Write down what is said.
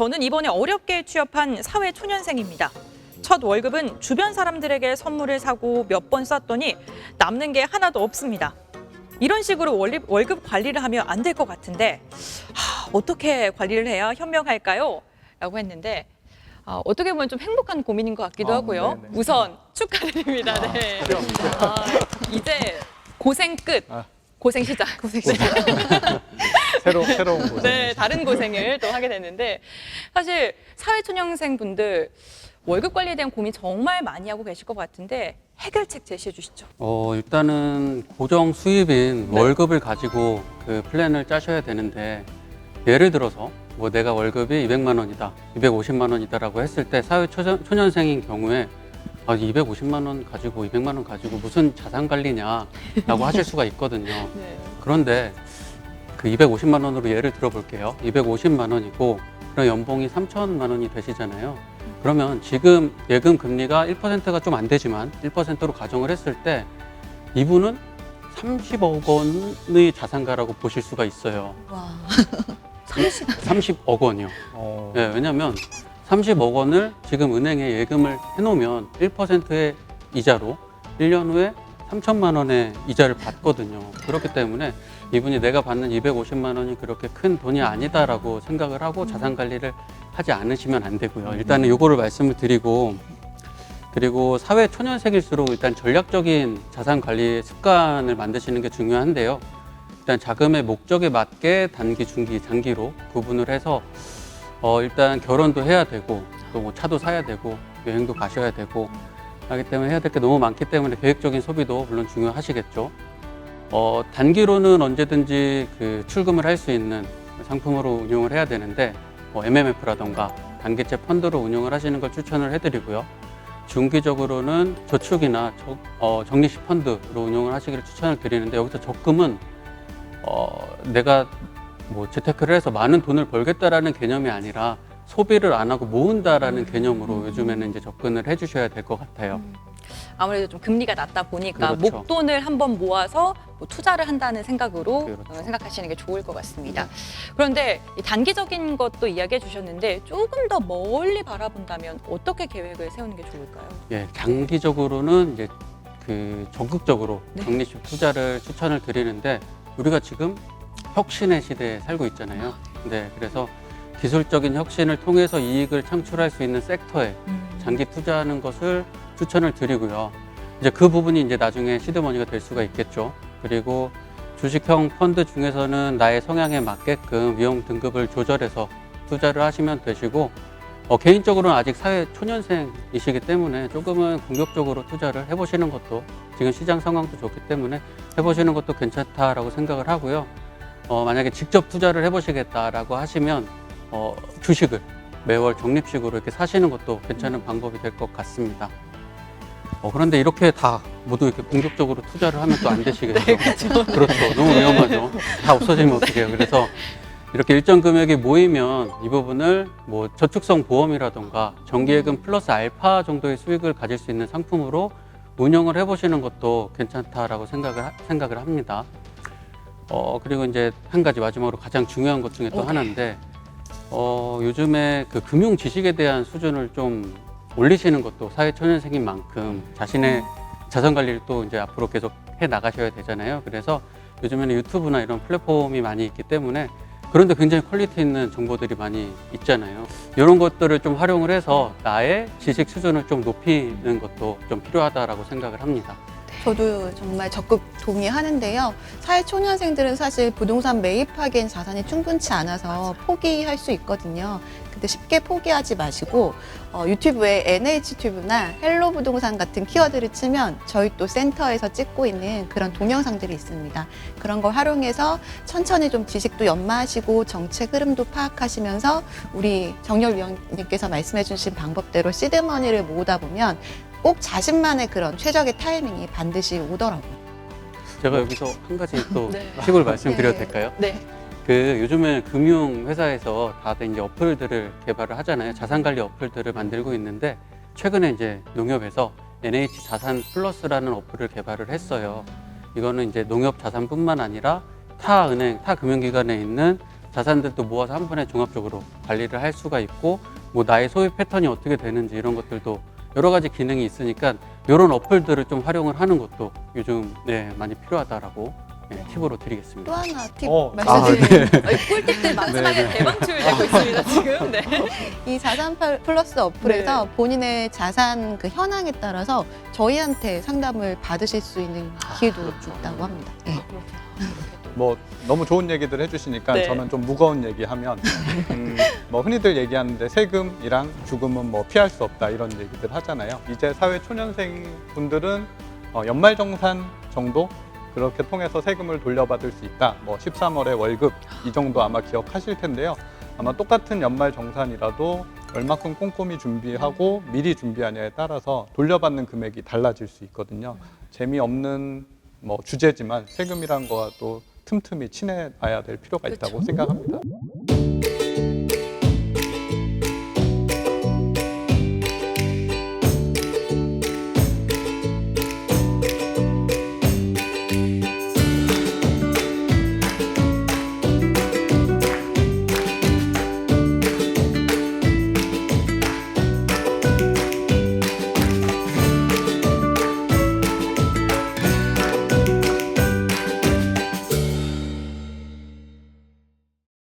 저는 이번에 어렵게 취업한 사회 초년생입니다. 첫 월급은 주변 사람들에게 선물을 사고 몇번 썼더니 남는 게 하나도 없습니다. 이런 식으로 월급, 관리를 하면 안 될 것 같은데 하, 어떻게 관리를 해야 현명할까요? 라고 했는데 아, 어떻게 보면 좀 행복한 고민인 것 같기도 아, 하고요. 네네. 우선 축하드립니다. 네. 아, 이제 고생 끝, 아. 고생 시작. 고생 시작. 새로 새로운 곳. 네, 다른 고생을 또 하게 됐는데 사실 사회초년생 분들 월급 관리에 대한 고민 정말 많이 하고 계실 것 같은데 해결책 제시해 주시죠. 어, 일단은 고정 수입인 네. 월급을 가지고 그 플랜을 짜셔야 되는데 예를 들어서 뭐 내가 월급이 200만 원이다, 250만 원이다라고 했을 때 사회 초년, 초년생인 경우에 아, 250만 원 가지고 200만 원 가지고 무슨 자산 관리냐라고 하실 수가 있거든요. 네. 그런데 그 250만 원으로 예를 들어 볼게요. 250만 원이고 그럼 연봉이 3천만 원이 되시잖아요. 그러면 지금 예금 금리가 1%가 좀 안 되지만 1%로 가정을 했을 때 이분은 30억 원의 자산가라고 보실 수가 있어요. 와. 30억 원이요. 어, 예, 왜냐면 30억 원을 지금 은행에 예금을 해놓으면 1%의 이자로 1년 후에 3천만 원의 이자를 받거든요. 그렇기 때문에 이분이 내가 받는 250만 원이 그렇게 큰 돈이 아니다라고 생각을 하고 자산 관리를 하지 않으시면 안 되고요. 일단은 요거를 말씀을 드리고 그리고 사회 초년생일수록 일단 전략적인 자산 관리 습관을 만드시는 게 중요한데요. 일단 자금의 목적에 맞게 단기, 중기, 장기로 구분을 해서 어, 일단 결혼도 해야 되고 또 뭐 차도 사야 되고 여행도 가셔야 되고 하기 때문에 해야 될 게 너무 많기 때문에 계획적인 소비도 물론 중요하시겠죠. 어, 단기로는 언제든지 그 출금을 할 수 있는 상품으로 운용을 해야 되는데 뭐 MMF라던가 단기채 펀드로 운용을 하시는 걸 추천을 해드리고요. 중기적으로는 저축이나 저- 어, 적립식 펀드로 운용을 하시기를 추천을 드리는데 여기서 적금은 어, 내가 뭐 재테크를 해서 많은 돈을 벌겠다라는 개념이 아니라 소비를 안 하고 모은다라는 개념으로 요즘에는 이제 접근을 해주셔야 될 것 같아요. 아무래도 좀 금리가 낮다 보니까 그렇죠. 목돈을 한번 모아서 뭐 투자를 한다는 생각으로 그렇죠. 어, 생각하시는 게 좋을 것 같습니다. 그런데 이 단기적인 것도 이야기해 주셨는데 조금 더 멀리 바라본다면 어떻게 계획을 세우는 게 좋을까요? 예, 장기적으로는 이제 그 적극적으로 네. 적립식 투자를 추천을 드리는데 우리가 지금 혁신의 시대에 살고 있잖아요. 네, 그래서 기술적인 혁신을 통해서 이익을 창출할 수 있는 섹터에 장기 투자하는 것을 추천을 드리고요. 이제 그 부분이 이제 나중에 시드머니가 될 수가 있겠죠. 그리고 주식형 펀드 중에서는 나의 성향에 맞게끔 위험 등급을 조절해서 투자를 하시면 되시고 어, 개인적으로는 아직 사회 초년생이시기 때문에 조금은 공격적으로 투자를 해보시는 것도 지금 시장 상황도 좋기 때문에 해보시는 것도 괜찮다라고 생각을 하고요. 어, 만약에 직접 투자를 해보시겠다라고 하시면 어, 주식을 매월 적립식으로 이렇게 사시는 것도 괜찮은 방법이 될 것 같습니다. 어, 그런데 이렇게 다 모두 이렇게 공격적으로 투자를 하면 또 안 되시겠죠. 그렇죠. 너무 위험하죠. 다 없어지면 어떡해요. 그래서 이렇게 일정 금액이 모이면 이 부분을 뭐 저축성 보험이라던가 정기예금 플러스 알파 정도의 수익을 가질 수 있는 상품으로 운영을 해보시는 것도 괜찮다라고 생각을, 하- 생각을 합니다. 어, 그리고 이제 한 가지 마지막으로 가장 중요한 것 중에 또 어, 네. 하나인데, 어, 요즘에 그 금융 지식에 대한 수준을 좀 올리시는 것도 사회 초년생인 만큼 자신의 자산 관리를 또 이제 앞으로 계속 해 나가셔야 되잖아요. 그래서 요즘에는 유튜브나 이런 플랫폼이 많이 있기 때문에 그런데 굉장히 퀄리티 있는 정보들이 많이 있잖아요. 이런 것들을 좀 활용을 해서 나의 지식 수준을 좀 높이는 것도 좀 필요하다라고 생각을 합니다. 저도 정말 적극 동의하는데요. 사회 초년생들은 사실 부동산 매입하기엔 자산이 충분치 않아서 포기할 수 있거든요. 근데 쉽게 포기하지 마시고 어, 유튜브에 NH튜브나 헬로 부동산 같은 키워드를 치면 저희 또 센터에서 찍고 있는 그런 동영상들이 있습니다. 그런 걸 활용해서 천천히 좀 지식도 연마하시고 정책 흐름도 파악하시면서 우리 정열 위원님께서 말씀해 주신 방법대로 시드머니를 모으다 보면 꼭 자신만의 그런 최적의 타이밍이 반드시 오더라고요. 제가 여기서 한 가지 또 네. 팁을 말씀드려도 네. 될까요? 네. 그 요즘에 금융 회사에서 다들 이제 어플들을 개발을 하잖아요. 자산 관리 어플들을 만들고 있는데 최근에 이제 농협에서 NH 자산 플러스라는 어플을 개발을 했어요. 이거는 이제 농협 자산뿐만 아니라 타 은행, 타 금융기관에 있는 자산들도 모아서 한 번에 종합적으로 관리를 할 수가 있고 뭐 나의 소유 패턴이 어떻게 되는지 이런 것들도 여러 가지 기능이 있으니까 이런 어플들을 좀 활용을 하는 것도 요즘 네, 많이 필요하다라고 네, 팁으로 또 드리겠습니다. 하나 팁 어, 말씀드리면 꿀팁들 만선하게 대방출되고 있습니다 지금. 네. 이 자산 팔- 플러스 어플에서 본인의 자산 그 현황에 따라서 저희한테 상담을 받으실 수 있는 기회도 있다고 합니다. 네. 뭐 너무 좋은 얘기들 해주시니까 네. 저는 좀 무거운 얘기하면 음, 뭐 흔히들 얘기하는데 세금이랑 죽음은 뭐 피할 수 없다 이런 얘기들 하잖아요. 이제 사회 초년생 분들은 어, 연말정산 정도 그렇게 통해서 세금을 돌려받을 수 있다. 뭐 13월에 월급 이 정도 아마 기억하실 텐데요. 아마 똑같은 연말 정산이라도 얼마큼 꼼꼼히 준비하고 미리 준비하냐에 따라서 돌려받는 금액이 달라질 수 있거든요. 재미없는 뭐 주제지만 세금이란 거와 또 틈틈이 친해봐야 될 필요가 있다고 생각합니다.